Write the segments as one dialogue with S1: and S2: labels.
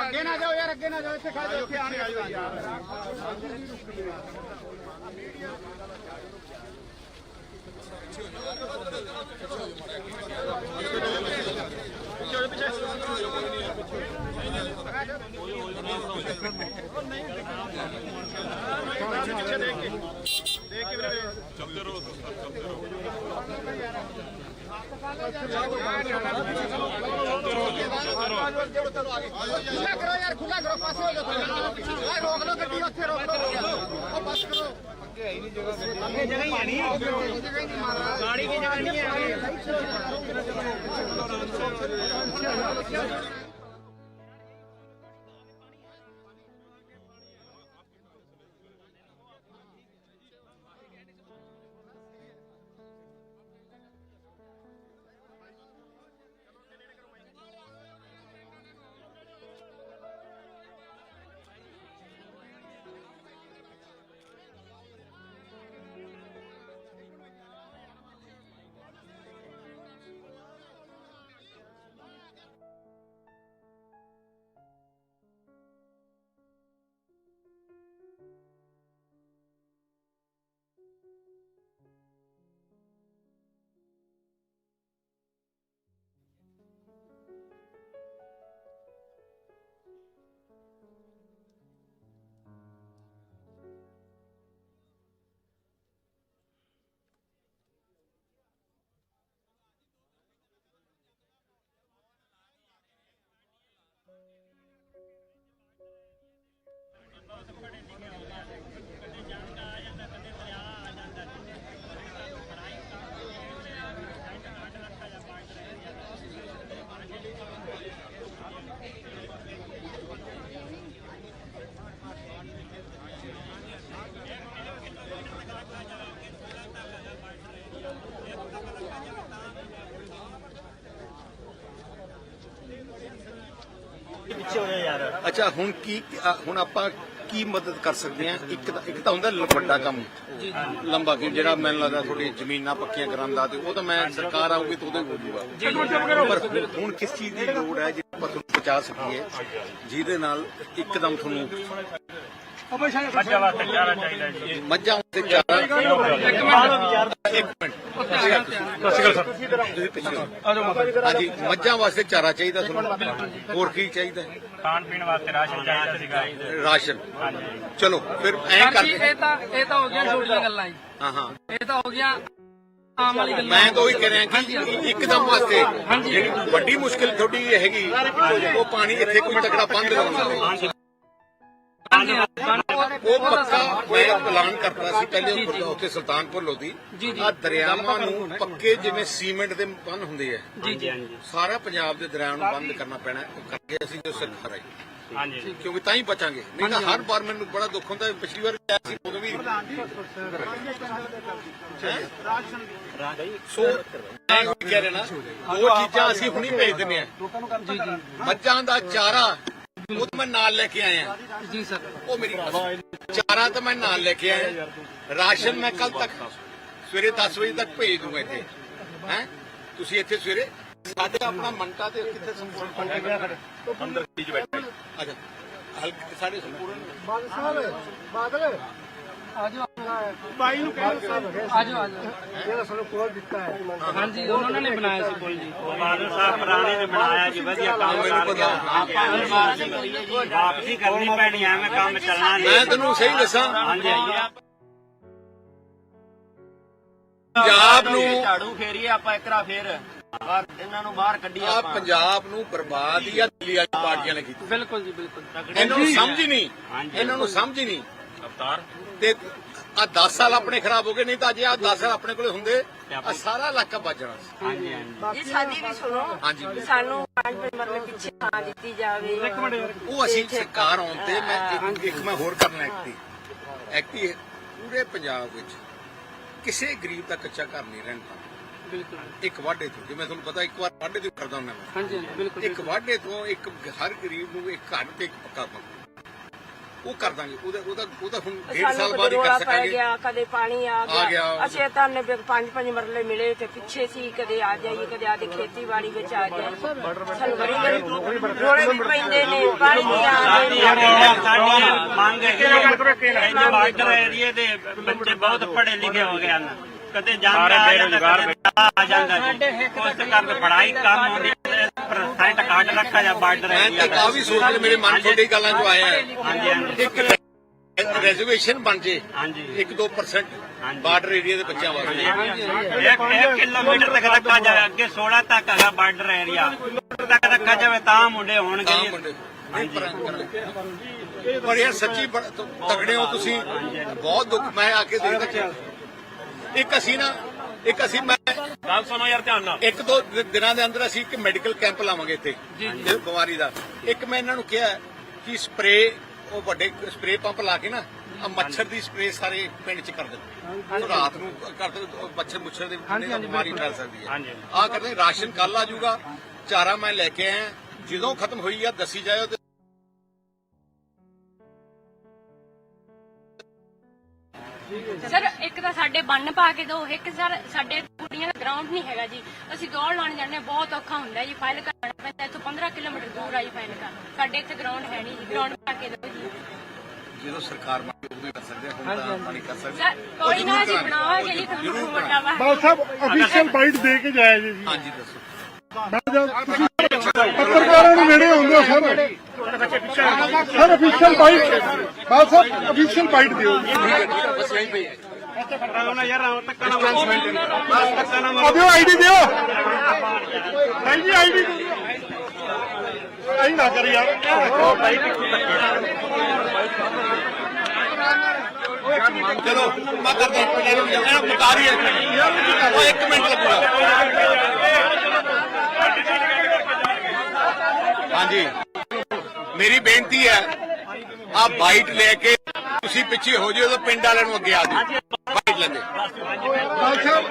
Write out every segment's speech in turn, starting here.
S1: ਅੱਗੇ ਨਾ ਜਾਓ ਯਾਰ, ਅੱਗੇ ਨਾ ਜਾਓ, ਇੱਥੇ ਖੜ ਜਾਓ, ਇੱਥੇ ਆਣ ਜਾਓ ਯਾਰ ਖੁੱਲਾ ਕਰੋ ਯਾਰ ਖੁੱਲਾ ਕਰੋ ਪਾਸੇ ਹੋ ਜਾਓ। ਆ ਰੋਕ ਲਓ ਗੱਡੀ, ਉੱਥੇ ਰੋਕ ਲਓ। ਉਹ ਬੱਸ ਕਰੋ। ਅੱਗੇ ਹੈ ਨਹੀਂ ਜਗ੍ਹਾ ਅੱਗੇ ਜਗ੍ਹਾ ਹੀ ਨਹੀਂ ਜਗ੍ਹਾ। ਹੀ ਨਹੀਂ ਮਾਰਾ ਗਾੜੀ ਕੀ ਜਗ੍ਹਾ ਨਹੀਂ ਹੈ
S2: ਅੱਛਾ ਹੁਣ ਕੀ ਹੁਣ ਆਪਾਂ ਕੀ ਮਦਦ ਕਰ ਸਕਦੇ ਹਾਂ? ਇੱਕ ਤਾਂ ਇੱਕ ਤਾਂ ਹੁੰਦਾ ਵੱਡਾ ਕੰਮ। ਲੰਬਾ ਕਿ ਜਿਹੜਾ ਮੈਨੂੰ ਲੱਗਦਾ ਥੋੜੀ ਜ਼ਮੀਨਾਂ ਪੱਕੀਆਂ ਕਰਾਉਣ ਦਾ ਤੇ ਉਹ ਤਾਂ ਮੈਂ ਸਰਕਾਰ ਆਊਗੀ ਤਾਂ ਉਹਦੇ ਹੋ ਜਾਊਗਾ ਪਰ ਹੁਣ- ਹੁਣ ਕਿਸ ਚੀਜ਼ ਦੀ ਲੋੜ ਹੈ ਜਿਹੜੀ ਆਪਾਂ ਤੁਹਾਨੂੰ ਪਹੁੰਚਾ ਸਕੀਏ? ਜਿਹਦੇ ਨਾਲ ਇੱਕਦਮ ਤੁਹਾਨੂੰ
S3: ਮੱਝਾਂ ਵਾਸਤੇ ਚਾਰਾ ਚਾਹੀਦਾ ਜੀ।
S2: ਮੱਝਾਂ ਤੇ ਚਾਰਾ। ਹਾਂਜੀ ਮੱਝਾਂ ਵਾਸਤੇ ਚਾਰਾ ਚਾਹੀਦਾ ਤੁਹਾਨੂੰ ਹੋਰ ਕੀ ਚਾਹੀਦਾ
S3: ਖਾਣ ਪੀਣ ਵਾਸਤੇ ਰਾਸ਼ਨ ਚਾਹੀਦਾ ਸੀਗਾ
S2: ਰਾਸ਼ਨ ਚਲੋ ਫਿਰ ਐਂ ਕਰਦੇ
S4: ਇਹ ਤਾਂ ਇਹ ਤਾਂ ਹੋ ਗਿਆ ਛੋਟੀਆਂ ਗੱਲਾਂ ਜੀ
S2: ਹਾਂ ਹਾਂ
S4: ਇਹ ਤਾਂ ਹੋ ਗਿਆ
S2: ਮੈਂ ਤਾਂ ਉਹੀ ਕਹਿ ਰਿਹਾ ਕਿ ਇੱਕਦਮ ਵਾਸਤੇ ਜਿਹੜੀ ਵੱਡੀ ਮੁਸ਼ਕਿਲ ਤੁਹਾਡੀ ਹੈਗੀ ਉਹ ਪਾਣੀ ਇੱਥੇ ਕੋਈ ਤਕੜਾ ਬੰਦ ਕਰਾਉਣਾ ਉਹ ਪੱਕਾ ਮੈਂ ਐਲਾਨ ਕਰਤਾ ਸੀ ਪਹਿਲੇ ਉੱਪਰ ਉੱਥੇ ਸੁਲਤਾਨਪੁਰ ਲੋਧੀ। ਆ ਦਰਿਆਵਾਂ ਨੂੰ ਪੱਕੇ ਜਿਵੇਂ ਸੀਮੈਂਟ ਦੇ ਬੰਨ ਹੁੰਦੇ ਆ।
S4: ਜੀ ਜੀ।
S2: ਸਾਰਾ ਪੰਜਾਬ ਦੇ ਦਰਿਆ ਨੂੰ ਬੰਦ ਕਰਨਾ ਪੈਣਾ ਉਹ ਕਰਕੇ ਅਸੀਂ ਜੋ ਸਰਕਾਰ ਆਈ
S3: ਹਾਂਜੀ
S2: ਕਿਉਂਕਿ ਤਾਂ ਹੀ ਬਚਾਂਗੇ। ਨਹੀਂ ਤਾਂ ਹਰ ਵਾਰ ਮੈਨੂੰ ਬੜਾ ਦੁੱਖ ਹੁੰਦਾ ਪਿਛਲੀ ਵਾਰ ਕਿਹਾ ਸੀ ਉਦੋਂ ਵੀ ਸੋ ਮੈਂ ਉਹ ਕਹਿ ਰਿਹਾ ਨਾ ਉਹ ਚੀਜ਼ਾਂ ਅਸੀਂ ਹੁਣੀ ਭੇਜ ਦਿੰਦੇ ਆ
S4: ਜੀ ਜੀ।
S2: ਮੱਝਾਂ ਦਾ ਚਾਰਾ ਉਹ ਤਾਂ ਮੈਂ ਨਾਲ ਲੈ ਕੇ ਆਇਆ।
S4: ਜੀ ਸਰ।
S2: ਉਹ ਮੇਰੀ। ਚਾਰਾ ਤਾਂ ਮੈਂ ਨਾਲ ਲੈ ਕੇ ਆਇਆ। ਰਾਸ਼ਨ ਮੈਂ ਕੱਲ ਤੱਕ ਸਵੇਰੇ 10 ਵਜੇ ਤੱਕ ਭੇਜ ਦੂੰਗਾ ਇੱਥੇ। ਹੈ? ਤੁਸੀਂ ਇੱਥੇ ਸਵੇਰੇ ਸਾਡੇ ਆਪਣਾ ਮੰਟਾ ਤੇ ਕਿੱਥੇ ਸੰਪੂਰਨ ਅੰਦਰ ਕੀ ਬੈਠੇ। ਅੱਛਾ। ਹਲਕੇ ਸਾਡੇ ਸੰਪੂਰਨ
S1: ਬਾਦਲ ਬਾਦਲ।
S4: ਆਜੋ
S1: ਬਾਈ ਨੂੰ ਕਹਿ
S4: ਆਜੋ ਆਜੋ।
S1: ਜਿਹੜਾ ਸਾਨੂੰ ਕੋਲ ਦਿੱਤਾ ਹੈ।
S4: ਹਾਂਜੀ ਉਹਨਾਂ ਨੇ ਬਣਾਇਆ ਸੀ ਪੁੱਲ ਜੀ।
S3: ਬਾਦਲ ਸਾਹਿਬ ਪੁਰਾਣੇ ਨੇ ਬਣਾਇਆ ਜੀ ਵਧੀਆ ਕੰਮ
S2: ਮੈਨੂੰ
S3: ਕਰ
S2: ਪਤਾ
S3: ਗਿਆ ਵਾਪਸੀ ਕਰਨੀ ਪੈਣੀ ਐਵੇਂ ਕੰਮ ਚੱਲਣਾ ਨਹੀਂ।
S2: ਮੈਂ ਤੈਨੂੰ ਸਹੀ ਦੱਸਾਂ।
S3: ਹਾਂਜੀ
S2: ਪੰਜਾਬ ਨੂੰ
S5: ਝਾੜੂ ਫੇਰੀਏ ਆਪਾਂ ਇਕਰਾ ਫੇਰ। ਬਾਹਰ ਇਹਨਾਂ ਨੂੰ ਬਾਹਰ ਕੱਢੀ
S2: ਆ ਪੰਜਾਬ ਨੂੰ ਬਰਬਾਦ ਹੀ ਆ ਦਿੱਲੀ ਵਾਲੀ ਪਾਰਟੀਆਂ ਨੇ ਕੀਤੀ।
S4: ਬਿਲਕੁਲ ਜੀ ਬਿਲਕੁਲ।
S2: ਇਹਨਾਂ ਨੂੰ ਸਮਝ ਹੀ ਨਹੀਂ। ਇਹਨਾਂ ਨੂੰ ਸਮਝ ਹੀ ਨਹੀਂ।
S3: ਅਵਤਾਰ।
S2: ਤੇ ਆ 10 ਸਾਲ ਆਪਣੇ ਖਰਾਬ ਹੋ ਗਏ ਨਹੀਂ ਤਾਂ ਜੇ ਆ 10 ਸਾਲ ਆਪਣੇ ਕੋਲੇ ਹੁੰਦੇ ਆ ਸਾਰਾ ਇਲਾਕਾ ਬਚਣਾ ਸੀ।
S3: ਹਾਂਜੀ ਹਾਂਜੀ।
S6: ਜੀ ਸਾਡੀ ਵੀ ਸੁਣੋ
S2: ਹਾਂਜੀ।
S6: ਸਾਨੂੰ ਪੰਜ ਮਰਲੇ ਪਿੱਛੇ ਥਾਂ ਦਿੱਤੀ ਜਾਵੇ।
S2: ਉਹ ਅਸੀਂ ਸਰਕਾਰ ਆਉਣ ਤੇ ਮੈਂ ਇੱਕ ਇੱਕ ਮੈਂ ਹੋਰ ਕਰਨਾ ਐਕਟੀ ਐਕਟੀ ਪੂਰੇ ਪੰਜਾਬ ਵਿੱਚ ਕਿਸੇ ਗਰੀਬ ਦਾ ਕੱਚਾ ਘਰ ਨਹੀਂ ਰਹਿਣ
S4: ਬਿਲਕੁਲ।
S2: ਇੱਕ ਵਾਢੇ ਤੋਂ ਜਿਵੇਂ ਤੁਹਾਨੂੰ ਪਤਾ ਇੱਕ ਵਾਰ ਵਾਢੇ ਤੋਂ ਕਰਦਾ ਹੁੰਦਾ ਮੈਂ।
S4: ਹਾਂਜੀ ਹਾਂਜੀ ਬਿਲਕੁਲ
S2: ਇੱਕ ਵਾਢੇ ਤੋਂ ਇੱਕ ਹਰ ਗਰੀਬ ਨੂੰ ਇੱਕ ਘਰ ਤੇ ਇੱਕ ਪੱਕਾ ਮਕਾਨ ਉਹ ਕਰ ਦਾਂਗੇ ਉਹਦਾ ਉਹਦਾ ਉਹਦਾ ਹੁਣ ਡੇਢ ਸਾਲ
S6: ਸਾਨੂੰ
S2: ਬਾਅਦ ਹੀ ਕਰ
S6: ਪੈ
S2: ਸਕਾਂਗੇ।
S6: ਗਿਆ ਕਦੇ ਪਾਣੀ ਆ
S2: ਆ ਗਿਆ।
S6: ਗਿਆ। ਅਸੀਂ ਤਾਂ ਨੇ ਪੰਜ ਪੰਜ ਮਰਲੇ ਮਿਲੇ ਤੇ ਪਿੱਛੇ ਸੀ ਕਦੇ ਆ ਜਾਈਏ ਕਦੇ ਆਦੇ ਖੇਤੀਬਾੜੀ ਵਿੱਚ ਆ ਜਾਈਏ। ਸਾਨੂੰ ਬੜੀ ਬੜੀ ਰੋਲੇ ਵੀ ਪੈਂਦੇ ਨੇ ਪਾਣੀ ਨਹੀਂ ਆਉਂਦੇ
S3: ਸਾਡੀ ਮੰਗ ਹੈ ਕਿ ਇਹਨਾਂ ਬਾਰਡਰ ਏਰੀਏ ਦੇ ਬੱਚੇ ਬਹੁਤ ਪੜ੍ਹੇ ਲਿਖੇ ਹੋ ਗਏ ਹਨ। ਕਦੇ ਜਾਂਦਾ ਆ ਜਾਂਦਾ ਕਦੇ ਆ ਜਾਂਦਾ। ਜੀ ਉਸ ਕਰਕੇ ਪੜ੍ਹਾਈ ਕੰਮ ਹੁੰਦੀ ਪਰਸੈਂਟ ਕਾਟ ਰੱਖਾ ਜਾ ਬਾਰਡਰ
S2: ਮੈਂ
S3: ਏਰੀਆ
S2: ਤਾਂ ਆ ਵੀ ਸੋਚ ਕੇ ਮੇਰੇ ਮਨ ਤੁਹਾਡੀ ਗੱਲਾਂ ਚੋਂ ਆਇਆ। ਹੈ
S3: ਹਾਂਜੀ ਹਾਂਜੀ।
S2: ਇੱਕ ਰੈਜ਼ਰਵੇਸ਼ਨ ਬਣ ਜੇ
S3: ਹਾਂਜੀ।
S2: 1-2%
S3: ਹਾਂਜੀ।
S2: ਬਾਰਡਰ ਏਰੀਆ ਦੇ ਬੱਚਿਆਂ ਵਾਸਤੇ।
S3: ਇੱਕ ਇੱਕ ਕਿਲੋਮੀਟਰ ਤੱਕ ਰੱਖਾ ਜਾਵੇ ਅੱਗੇ 16 ਤੱਕ ਹੈਗਾ ਬਾਰਡਰ ਏਰੀਆ ਤੱਕ ਰੱਖਾ ਜਾਵੇ ਤਾਂ ਮੁੰਡੇ ਹੋਣਗੇ।
S2: ਪਰ। ਪਰ ਯਾਰ ਸੱਚੀ ਤਗੜੇ ਹੋ ਤੁਸੀਂ। ਬਹੁਤ ਦੁੱਖ ਮੈਂ ਆ ਕੇ ਦੇਖਦਾ। ਇੱਕ ਅਸੀਂ ਨਾ ਇੱਕ ਅਸੀਂ ਮੈਂ
S3: ਗੱਲ ਸੁਣੋ ਯਾਰ ਧਿਆਨ ਨਾਲ।
S2: ਇੱਕ ਦੋ ਦਿਨਾਂ ਦੇ ਅੰਦਰ ਅਸੀਂ ਇੱਕ ਮੈਡੀਕਲ ਕੈਂਪ ਲਾਵਾਂਗੇ ਇੱਥੇ ਇਸ ਬਿਮਾਰੀ ਦਾ। ਇੱਕ ਮੈਂ ਇਹਨਾਂ ਨੂੰ ਕਿਹਾ ਕਿ ਸਪਰੇ ਉਹ ਵੱਡੇ ਸਪਰੇ ਪੰਪ ਲਾ ਕੇ ਨਾ ਆ ਮੱਛਰ ਦੀ ਸਪਰੇ ਸਾਰੇ ਪਿੰਡ 'ਚ ਕਰ ਦਿੰਦੇ। ਰਾਤ ਨੂੰ ਕਰ ਦਿੰਦੇ ਮੱਛਰ ਮੁੱਛਰ ਦੇ ਬਿਮਾਰੀ ਫੈਲ ਸਕਦੀ ਹੈ। ਆ ਕਰਦੇ ਰਾਸ਼ਨ ਕੱਲ ਆ ਜਾਊਗਾ। ਚਾਰਾ ਮੈਂ ਲੈ ਕੇ ਆਇਆ। ਜਦੋਂ ਖਤਮ ਹੋਈ ਆ ਦੱਸੀ ਜਾਇਓ
S7: ਸਰ ਇੱਕ ਤਾਂ ਸਾਡੇ ਬੰਨ ਪਾ ਕੇ ਦਿਓ ਇੱਕ ਸਰ ਸਾਡੇ ਕੁੜੀਆਂ ਦਾ ਗਰਾਊਂਡ ਨਹੀਂ ਹੈਗਾ ਜੀ। ਅਸੀਂ ਦੌੜ ਲਾਣ ਜਾਂਦੇ ਹਾਂ, ਬਹੁਤ ਔਖਾ ਹੁੰਦਾ ਜੀ ਫਾਈਲ ਕਰਨਾ ਪੈਂਦਾ ਇੱਥੋਂ 15 ਕਿਲੋਮੀਟਰ ਦੂਰ ਆ ਜੀ ਫਾਈਲ ਕਰ ਸਾਡੇ ਇੱਥੇ ਗਰਾਊਂਡ ਹੈ ਨਹੀਂ ਜੀ ਗਰਾਊਂਡ ਪਾ ਕੇ ਦਿਓ ਜੀ।
S2: ਜਦੋਂ ਸਰਕਾਰ ਮੰਗੇ ਉਦੋਂ ਹੀ ਕਰ ਸਕਦੇ ਆ, ਹੁਣ ਤਾਂ ਆਪਾਂ ਨਹੀਂ ਕਰ ਸਕਦੇ।
S7: ਸਰ ਕੋਈ ਨਾ ਅਸੀਂ ਬਣਾਵਾਂਗੇ ਜੀ ਤੁਹਾਨੂੰ। ਵੱਡਾ ਵਾ
S8: ਬਾਲ ਸਾਹਿਬ ਅਫੀਸ਼ੀਅਲ ਬਾਈਟ ਦੇ ਕੇ ਜਾਇਆ ਜੀ
S2: ਹਾਂਜੀ ਦੱਸੋ।
S8: ਮੈਂ ਜਦ ਤੁਸੀਂ ਪੱਤਰਕਾਰਾਂ ਨੂੰ ਨੇੜੇ ਹੁੰਦੇ ਹੋ sir. Sir official bite Bal ਸਾਹਿਬ ਅਫੀਸ਼ੀਅਲ ਬਾਈਟ ਦਿਓ। ਜੀ ਆ ਦਿਓ ਆਈਡੀ ਦਿਓ। ਭਾਈ ਜੀ ਆਈਡੀ ਆਈ ਨਾ ਕਰ ਯਾਰ।
S2: ਚਲੋ, ਮੈਂ ਕਰਦਾ ਇਹਨਾਂ ਬਤਾ ਹੈ ਉਹ ਇੱਕ ਮਿੰਟ ਲੱਗੂਗਾ। ਹਾਂਜੀ। ਮੇਰੀ ਬੇਨਤੀ ਹੈ ਆ ਬਾਈਟ ਲੈ ਕੇ ਤੁਸੀਂ ਪਿੱਛੇ ਹੋ ਜਿਓ ਤਾਂ ਪਿੰਡ ਵਾਲਿਆਂ ਨੂੰ ਅੱਗੇ ਆ ਜਾਓ। ਬਾਈਟ ਲੈਂਦੇ।
S8: ਬਾਲ ਸਾਹਿਬ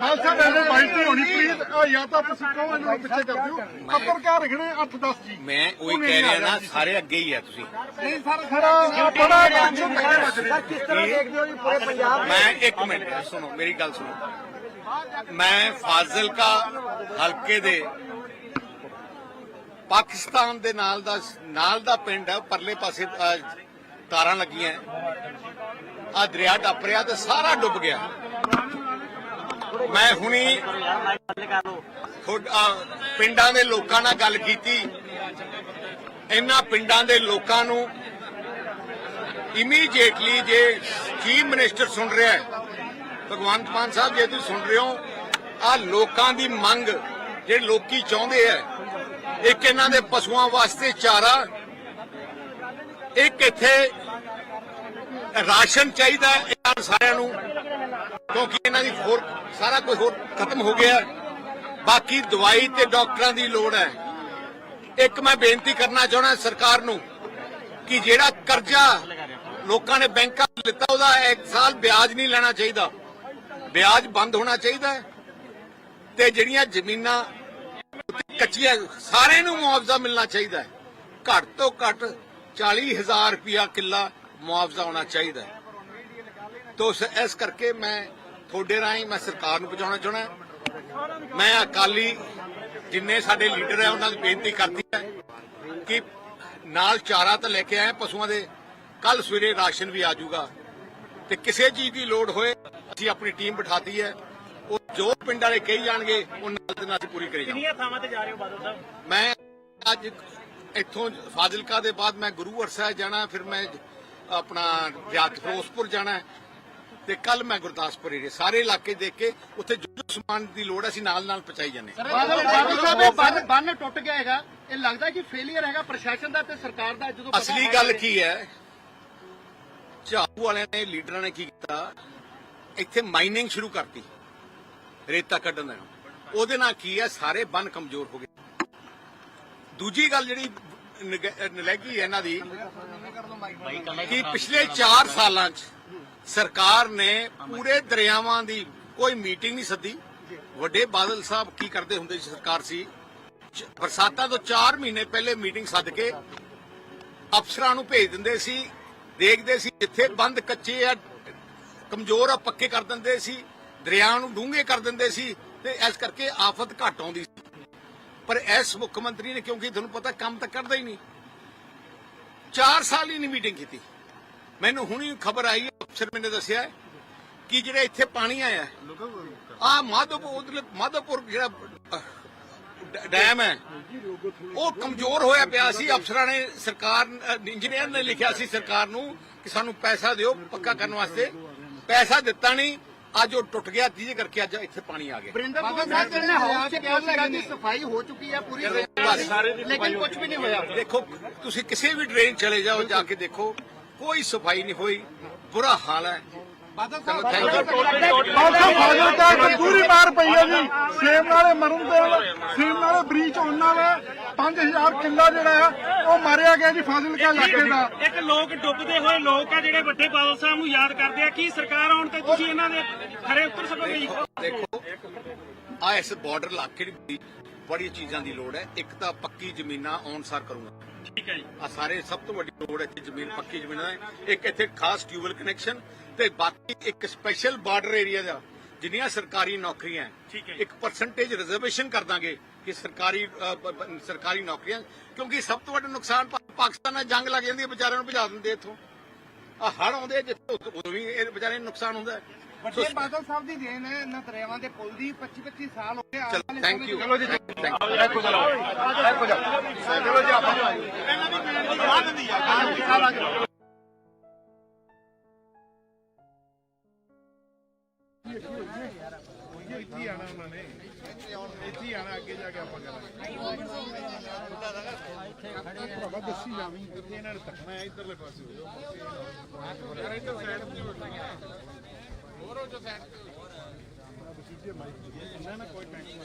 S8: ਬਾਲ ਸਾਹਿਬ ਇਹਨੂੰ ਬਾਈਟ ਨਹੀਂ ਹੋਣੀ ਪਲੀਜ਼ ਆ ਜਾਂ ਤਾਂ ਤੁਸੀਂ ਕਹੋ ਇਹਨੂੰ ਪਿੱਛੇ ਕਰ ਦਿਓ। ਪੱਤਰਕਾਰ ਰੱਖਣੇ 8-10 ਜੀ।
S2: ਮੈਂ ਉਹੀ ਕਹਿ ਰਿਹਾ ਨਾ ਸਾਰੇ ਅੱਗੇ ਹੀ ਆ ਤੁਸੀਂ।
S8: ਨਹੀਂ ਸਰ ਸਰ ਬੜਾ ਟੈਨਸ਼ਨ ਧੱਕੇ ਵੱਜ ਰਹੇ
S1: ਕਿਸ ਤਰ੍ਹਾਂ ਦੇਖਦੇ ਹੋ ਜੀ ਪੂਰੇ ਪੰਜਾਬ
S2: ਮੈਂ ਇੱਕ ਮਿੰਟ ਸੁਣੋ ਮੇਰੀ ਗੱਲ ਸੁਣੋ। ਮੈਂ ਫਾਜ਼ਿਲਕਾ ਹਲਕੇ ਦੇ ਪਾਕਿਸਤਾਨ ਦੇ ਨਾਲ ਦਾ ਨਾਲ ਦਾ ਪਿੰਡ ਹੈ, ਪਰਲੇ ਪਾਸੇ ਤਾਰਾਂ ਲੱਗੀਆਂ ਆ ਦਰਿਆ ਟੱਪ ਰਿਹਾ ਤੇ ਸਾਰਾ ਡੁੱਬ ਗਿਆ। ਮੈਂ ਹੁਣੀ ਪਿੰਡਾਂ ਦੇ ਲੋਕਾਂ ਨਾਲ ਗੱਲ ਕੀਤੀ। ਇਹਨਾਂ ਪਿੰਡਾਂ ਦੇ ਲੋਕਾਂ ਨੂੰ ਇਮੀਡੀਏਟਲੀ ਜੇ ਚੀਫ ਮਿਨਿਸਟਰ ਸੁਣ ਰਿਹਾ ਹੈ, ਭਗਵੰਤ ਮਾਨ ਸਾਹਿਬ, ਜੇ ਤੁਸੀਂ ਸੁਣ ਰਹੇ ਹੋ ਆ ਲੋਕਾਂ ਦੀ ਮੰਗ ਜਿਹੜੇ ਲੋਕੀ ਚਾਹੁੰਦੇ ਆ ਇੱਕ ਇਹਨਾਂ ਦੇ ਪਸ਼ੂਆਂ ਵਾਸਤੇ ਚਾਰਾ, ਇੱਕ ਇੱਥੇ ਰਾਸ਼ਨ ਚਾਹੀਦਾ ਇਹਨਾਂ ਸਾਰਿਆਂ ਨੂੰ, ਕਿਉਂਕਿ ਇਹਨਾਂ ਦੀ ਹੋਰ ਸਾਰਾ ਕੁਝ ਹੋਰ ਖਤਮ ਹੋ ਗਿਆ ਬਾਕੀ ਦਵਾਈ ਤੇ ਡਾਕਟਰਾਂ ਦੀ ਲੋੜ ਹੈ। ਇੱਕ ਮੈਂ ਬੇਨਤੀ ਕਰਨਾ ਚਾਹਣਾ ਸਰਕਾਰ ਨੂੰ ਕਿ ਜਿਹੜਾ ਕਰਜ਼ਾ ਲੋਕਾਂ ਨੇ ਬੈਂਕਾਂ ਤੋਂ ਲਿੱਤਾ ਉਹਦਾ ਇੱਕ ਸਾਲ ਵਿਆਜ ਨਹੀਂ ਲੈਣਾ ਚਾਹੀਦਾ। ਵਿਆਜ ਬੰਦ ਹੋਣਾ ਚਾਹੀਦਾ ਤੇ ਜਿਹੜੀਆਂ ਜ਼ਮੀਨਾਂ ਕੱਚੀਆਂ ਸਾਰਿਆਂ ਨੂੰ ਮੁਆਵਜ਼ਾ ਮਿਲਣਾ ਚਾਹੀਦਾ ਹੈ। ਘੱਟ ਤੋਂ ਘੱਟ 40000 ਰੁਪਇਆ ਕਿੱਲਾ ਮੁਆਵਜ਼ਾ ਹੋਣਾ ਚਾਹੀਦਾ ਹੈ। ਤੋ ਇਸ ਕਰਕੇ ਮੈਂ ਤੁਹਾਡੇ ਰਾਹੀਂ ਮੈਂ ਸਰਕਾਰ ਨੂੰ ਪਹੁੰਚਾਉਣਾ ਚਾਹਣਾ ਮੈਂ ਅਕਾਲੀ ਜਿੰਨੇ ਸਾਡੇ ਲੀਡਰ ਹੈ ਉਹਨਾਂ ਨੂੰ ਬੇਨਤੀ ਕਰਦੀ ਹੈ ਕਿ ਨਾਲ ਚਾਰਾ ਤਾਂ ਲੈ ਕੇ ਆਏ ਪਸ਼ੂਆਂ ਦੇ। ਕੱਲ ਸਵੇਰੇ ਰਾਸ਼ਨ ਵੀ ਆ ਜਾਊਗਾ। ਤੇ ਕਿਸੇ ਚੀਜ਼ ਦੀ ਲੋੜ ਹੋਏ, ਅਸੀਂ ਆਪਣੀ ਟੀਮ ਬਿਠਾਤੀ ਹੈ। ਉਹ ਜੋ ਪਿੰਡ ਵਾਲੇ ਕਹੀ ਜਾਣਗੇ ਉਹ ਨਾਲ ਦੇ ਨਾਲ ਅਸੀਂ ਪੂਰੀ ਕਰੀ ਜਾਵਾਂਗੇ।
S3: ਥਾਵਾਂ ਤੇ ਜਾ ਰਹੇ ਹੋ ਬਾਦਲ ਸਾਹਿਬ?
S2: ਮੈਂ ਅੱਜ ਇੱਥੋਂ ਫਾਜ਼ਿਲਕਾ ਦੇ ਬਾਅਦ ਮੈਂ ਗੁਰੂ ਸਾਹਿਬ ਜਾਣਾ ਫਿਰ ਮੈਂ ਆਪਣਾ ਰਿਆਤ ਫਿਰੋਜ਼ਪੁਰ ਜਾਣਾ ਤੇ ਕੱਲ ਮੈਂ ਗੁਰਦਾਸਪੁਰ ਏਰੀਆ ਸਾਰੇ ਇਲਾਕੇ ਦੇਖ ਕੇ ਉੱਥੇ ਜੋ ਜੋ ਸਮਾਨ ਦੀ ਲੋੜ ਹੈ ਅਸੀਂ ਨਾਲ ਨਾਲ ਪਹੁੰਚਾਈ ਜਾਂਦੇ ਹਾਂ।
S1: ਬਾਦਲ ਬਾਦਲ ਸਾਹਿਬ ਇਹ ਬੰਨ ਬੰਨ ਟੁੱਟ ਗਿਆ ਹੈਗਾ। ਇਹ ਲੱਗਦਾ ਕਿ ਫੇਲਿਅਰ ਹੈਗਾ ਪ੍ਰਸ਼ਾਸਨ ਦਾ ਤੇ ਸਰਕਾਰ ਦਾ ਜਦੋਂ ਪਤਾ
S2: ਅਸਲੀ ਗੱਲ
S1: ਕਿ-
S2: ਕੀ ਹੈ ਝਾੜੂ ਵਾਲਿਆਂ ਨੇ ਲੀਡਰਾਂ ਨੇ ਕੀ ਕੀਤਾ? ਇੱਥੇ ਮਾਈਨਿੰਗ ਸ਼ੁਰੂ ਕਰਤੀ। ਰੇਤਾ ਕੱਢਣ ਦਾ। ਉਹਦੇ ਨਾਲ ਕੀ ਹੈ? ਸਾਰੇ ਬੰਨ ਕਮਜ਼ੋਰ ਹੋ ਗਏ। ਦੂਜੀ ਗੱਲ ਜਿਹੜੀ ਨਲੈਗੀ ਹੈ ਇਹਨਾਂ ਦੀ, ਕਿ ਪਿਛਲੇ 4 ਸਾਲਾਂ 'ਚ ਸਰਕਾਰ ਨੇ ਪੂਰੇ ਦਰਿਆਵਾਂ ਦੀ ਕੋਈ ਮੀਟਿੰਗ ਨਹੀਂ ਸੱਦੀ। ਵੱਡੇ ਬਾਦਲ ਸਾਹਿਬ ਕੀ ਕਰਦੇ ਹੁੰਦੇ ਸੀ ਸਰਕਾਰ ਸੀ? ਬਰਸਾਤਾਂ ਤੋਂ 4 ਮਹੀਨੇ ਪਹਿਲੇ ਮੀਟਿੰਗ ਸੱਦ ਕੇ ਅਫਸਰਾਂ ਨੂੰ ਭੇਜ ਦਿੰਦੇ ਸੀ, ਦੇਖਦੇ ਸੀ ਜਿੱਥੇ ਬੰਦ ਕੱਚੇ ਆ, ਕਮਜ਼ੋਰ ਆ, ਪੱਕੇ ਕਰ ਦਿੰਦੇ ਸੀ। ਦਰਿਆ ਨੂੰ ਡੂੰਘੇ ਕਰ ਦਿੰਦੇ ਸੀ ਤੇ ਇਸ ਕਰਕੇ ਆਫਤ ਘਟ ਆਉਂਦੀ ਸੀ। ਪਰ ਇਸ ਮੁੱਖ ਮੰਤਰੀ ਨੇ ਕਿਉਂਕਿ ਤੁਹਾਨੂੰ ਪਤਾ ਕੰਮ ਤਾਂ ਕਰਦਾ ਹੀ ਨਹੀਂ। 4 ਸਾਲ ਹੀ ਨਹੀਂ ਮੀਟਿੰਗ ਕੀਤੀ। ਮੈਨੂੰ ਹੁਣੀ ਖਬਰ ਆਈ, ਅਫਸਰ ਮੈਨੇ ਦੱਸਿਆ ਕਿ ਜਿਹੜਾ ਇੱਥੇ ਪਾਣੀ ਆਇਆ ਆ ਮਾਧੋਪੁਰ ਮਾਧੋਪੁਰ ਜਿਹੜਾ ਡੈਮ ਹੈ, ਉਹ ਕਮਜ਼ੋਰ ਹੋਇਆ ਪਿਆ ਸੀ। ਅਫਸਰਾਂ ਨੇ ਸਰਕਾਰ, ਇੰਜੀਨੀਅਰ ਨੇ ਲਿਖਿਆ ਸੀ ਸਰਕਾਰ ਨੂੰ ਕਿ ਸਾਨੂੰ ਪੈਸਾ ਦਿਓ ਪੱਕਾ ਕਰਨ ਵਾਸਤੇ। ਪੈਸਾ ਦਿੱਤਾ ਨਹੀਂ। ਅੱਜ ਉਹ ਟੁੱਟ ਗਿਆ ਜਿਹਦੇ ਕਰਕੇ ਅੱਜ ਇੱਥੇ ਪਾਣੀ ਆ ਗਿਆ।
S1: ਵਰਿੰਦਰ ਬਾਦਲ ਸਾਹਿਬ ਨੇ ਹਾਊਸ ਚ ਕਿਹਾ ਸੀਗਾ ਕਿ ਸਫ਼ਾਈ ਹੋ ਚੁੱਕੀ ਹੈ ਪੂਰੀ ਲੇਕਿਨ ਕੁਝ ਵੀ ਨਹੀਂ ਹੋਇਆ।
S2: ਦੇਖੋ ਤੁਸੀਂ ਕਿਸੇ ਵੀ ਡਰੇਨ ਚਲੇ ਜਾਓ ਜਾ ਕੇ ਦੇਖੋ ਕੋਈ ਸਫ਼ਾਈ ਨਹੀਂ ਹੋਈ। ਬੁਰਾ ਹਾਲ ਹੈ।
S1: ਬਾਦਲ
S8: ਇੱਕ ਦੂਰੀ ਮਾਰ ਪਈ ਹੈ ਜੀ ਸੇਮ ਨਾਲੇ ਮਰਨ ਦੇ ਸੇਮ ਨਾਲੇ ਬ੍ਰੀਚ ਉਹਨਾਂ ਵੇ 5000 ਕਿੱਲਾ ਜਿਹੜਾ ਹੈ ਉਹ ਮਾਰਿਆ ਗਿਆ ਜੀ ਫਾਜ਼ਿਲਕਾ ਇਲਾਕੇ ਦਾ।
S9: ਇੱਕ ਲੋਕ ਡੁੱਬਦੇ ਹੋਏ ਲੋਕ ਆ ਜਿਹੜੇ ਵੱਡੇ ਬਾਦਲ ਸਾਹਿਬ ਨੂੰ ਯਾਦ ਕਰਦੇ ਆ। ਕੀ ਸਰਕਾਰ ਆਉਣ ਤੇ ਤੁਸੀਂ ਇਹਨਾਂ ਦੇ ਖਰੇ ਉਤਰ ਸਕੋਗੇ ਜੀ?
S2: ਦੇਖੋ ਆ ਇਸ ਬਾਰਡਰ ਇਲਾਕੇ ਦੀ ਬੜੀ ਚੀਜ਼ਾਂ ਦੀ ਲੋੜ ਹੈ। ਇੱਕ ਤਾਂ ਪੱਕੀ ਜ਼ਮੀਨਾਂ ਆਨਸਾਰ ਕਰੂੰਗਾ।
S9: ਠੀਕ ਹੈ ਜੀ।
S2: ਆ ਸਾਰੇ ਸਭ ਤੋਂ ਵੱਡੀ ਲੋੜ ਹੈ ਇੱਥੇ ਜ਼ਮੀਨ ਪੱਕੀ ਜ਼ਮੀਨਾਂ ਹੈ। ਇੱਕ ਇੱਥੇ ਖਾਸ ਟਿਊਬਲ ਕਨੈਕਸ਼ਨ ਤੇ ਬਾਕੀ ਇੱਕ ਸਪੈਸ਼ਲ ਬਾਰਡਰ ਏਰੀਆ ਦਾ ਜਿੰਨੀਆਂ ਸਰਕਾਰੀ ਨੌਕਰੀਆਂ ਹੈ,
S9: ਠੀਕ ਹੈ।
S2: ਇੱਕ ਪਰਸੈਂਟੇਜ ਰਿਜ਼ਰਵੇਸ਼ਨ ਕਰ ਦਾਂਗੇ ਕਿ ਸਰਕਾਰੀ ਸਰਕਾਰੀ ਨੌਕਰੀਆਂ ਕਿਉਂਕਿ ਸਭ ਤੋਂ ਵੱਡਾ ਨੁਕਸਾਨ ਪਾਕਿਸਤਾਨ ਨਾਲ ਜੰਗ ਲੱਗ ਜਾਂਦੀ ਹੈ ਵਿਚਾਰਿਆਂ ਨੂੰ ਭਜਾ ਦਿੰਦੇ ਇੱਥੋਂ। ਆ ਹੜ ਆਉਂਦੇ ਆ ਜਿੱਥੇ ਉਦੋਂ ਵੀ ਇਹ ਵਿਚਾਰਿਆਂ ਨੂੰ ਨੁਕਸਾਨ ਹੁੰਦਾ ਹੈ।
S1: ਵੱਡੇ ਬਾਦਲ ਸਾਹਿਬ ਦੀ ਦੇਣ ਹੈ ਇਹਨਾਂ ਦਰਿਆਵਾਂ ਦੇ ਪੁਲ ਦੀ 25 25 ਸਾਲ ਹੋ ਗਏ ਆਉਣ
S2: ਚਲੋ
S1: ਵਾਲੇ
S2: ਥੈਂਕ ਯੂ
S1: ਚ
S2: ਚਲੋ ਜੀ ਥੈਂਕ ਯੂ
S8: ਇੱਥੇ ਹੀ ਆਣਾ ਉਹਨਾਂ ਨੇ ਇੱਥੇ ਹੀ ਆਣਾ ਅੱਗੇ ਜਾ ਕੇ ਆਪਾਂ ਕਰਾਂਗੇ ਭਰਾਵਾ ਦੱਸੀ ਜਾਵੀਂ ਇੱਥੇ ਇਹਨਾਂ ਨੇ ਤੱਕਣਾ ਹੈ ਇਧਰਲੇ ਪਾਸੇ ਹੋ ਜਾਓ ਯਾਰ ਇੱਧਰ ਸਾਈਡ ਤੇ ਹੋ ਹੋਰ ਹੋ ਜੋ ਸਾਈਡ ਤੇ ਮਾਈਕ ਨਾ ਨਾ ਕੋਈ ਟੈਨਸ਼ਨ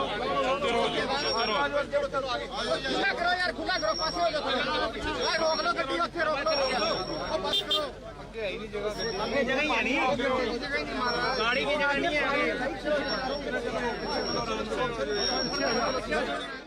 S1: ਖੁੱਲਾ ਕਰੋ ਯਾਰ ਖੁੱਲਾ ਕਰੋ ਪਾਸੇ ਹੋ ਜਾਓ ਥੋੜ੍ਹਾ। ਰੋਕ ਲਓ ਗੱਡੀ ਉੱਥੇ ਰੋਕ ਲਓ ਉਹ ਬੱਸ ਕਰੋ ਅੱਗੇ ਹੀ ਨਹੀਂ ਜਗ੍ਹਾ ਅੱਗੇ ਜਗ੍ਹਾ ਹੀ ਨਹੀਂ ਗਾੜੀ ਦੀ ਜਗ੍ਹਾ ਨਹੀਂ ਹੈ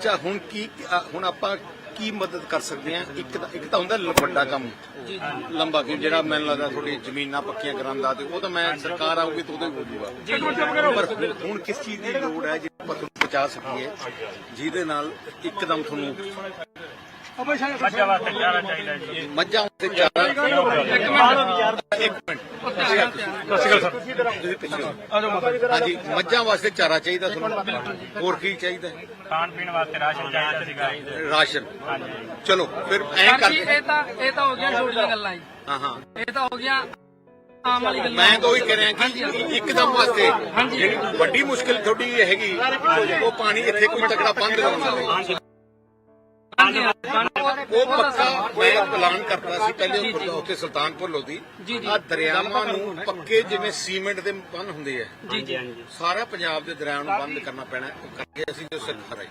S2: ਅੱਛਾ ਹੁਣ ਕੀ ਅ, ਹੁਣ ਆਪਾਂ ਕੀ ਮਦਦ ਕਰ ਸਕਦੇ ਆ ਇੱਕ ਤਾਂ ਇੱਕ ਤਾਂ ਹੁੰਦਾ ਲ- ਵੱਡਾ ਕੰਮ। ਲੰਬਾ ਕਿ ਜਿਹੜਾ ਮੈਨੂੰ ਲੱਗਦਾ ਥੋੜੀ ਜ਼ਮੀਨਾਂ ਪੱਕੀਆਂ ਕਰਾਉਣ ਦਾ ਤੇ ਉਹ ਤਾਂ ਮੈਂ ਸਰਕਾਰ ਆਊਗੀ ਤਾਂ ਉਦੋਂ ਹੀ ਜਾਊਗਾ ਪਰ ਹੁਣ- ਹੁਣ ਕਿਸ ਚੀਜ਼ ਦੀ ਲੋੜ ਹੈ ਜਿਹਨੂੰ ਆਪਾਂ ਤੁਹਾਨੂੰ ਪਹੁੰਚਾ ਸਕੀਏ? ਜਿਹਦੇ ਨਾਲ ਇੱਕਦਮ ਤੁਹਾਨੂੰ
S3: ਬੱਚਾ ਵਾਸਤੇ ਚਾਰਾ ਚਾਹੀਦਾ ਜੀ।
S2: ਮੱਝਾਂ ਤੇ ਚਾਰਾ ਇੱਕ ਮਿੰਟ। ਹਾਂਜੀ ਮੱਝਾਂ ਵਾਸਤੇ ਚਾਰਾ ਚਾਹੀਦਾ ਤੁਹਾਨੂੰ? ਹੋਰ ਕੀ ਚਾਹੀਦਾ?
S3: ਖਾਣ ਪੀਣ ਵਾਸਤੇ ਰਾਸ਼ਨ ਚਾਹੀਦਾ ਸੀਗਾ।
S2: ਰਾਸ਼ਨ।
S3: ਹਾਂਜੀ।
S2: ਚਲੋ ਫਿਰ ਐਂ ਕਰਦੇ
S4: ਇਹ ਤਾਂ ਇਹ ਤਾਂ ਹੋ ਗਿਆ ਛੋਟੀਆਂ ਗੱਲਾਂ ਜੀ।
S2: ਹਾਂ ਹਾਂ।
S4: ਇਹ ਤਾਂ ਹੋ ਗਿਆ ਆਮ ਵਾਲੀ ਗੱਲਾਂ।
S2: ਮੈਂ ਤਾਂ ਉਹੀ ਕਹਿ ਰਿਹਾ ਕਿ ਇੱਕਦਮ ਵਾਸਤੇ ਜਿਹੜੀ ਵੱਡੀ ਮੁਸ਼ਕਿਲ ਤੁਹਾਡੀ ਹੈਗੀ ਉਹ ਪਾਣੀ ਇੱਥੇ ਕੋਈ ਤਕੜਾ ਬੰਦ ਕਰਾਉਣਾ
S4: ਹਾਂਜੀ
S2: ਉਹ ਪੱਕਾ ਮੈਂ ਐਲਾਨ ਕਰਤਾ ਸੀ ਪਹਿਲੇ ਉੱਪਰ ਉੱਥੇ ਸੁਲਤਾਨਪੁਰ ਲੋਧੀ। ਆ ਦਰਿਆਵਾਂ ਨੂੰ ਪੱਕੇ ਜਿਵੇਂ ਸੀਮੈਂਟ ਦੇ ਬੰਨ ਹੁੰਦੇ ਆ।
S4: ਜੀ ਜੀ।
S3: ਹਾਂਜੀ
S2: ਸਾਰਾ ਪੰਜਾਬ ਦੇ ਦਰਿਆਵਾਂ ਨੂੰ ਬੰਦ ਕਰਨਾ ਪੈਣਾ ਹੈ। ਉਹ ਕਰਕੇ ਅਸੀਂ ਜੋ ਸਿਰ ਖਰਾਈ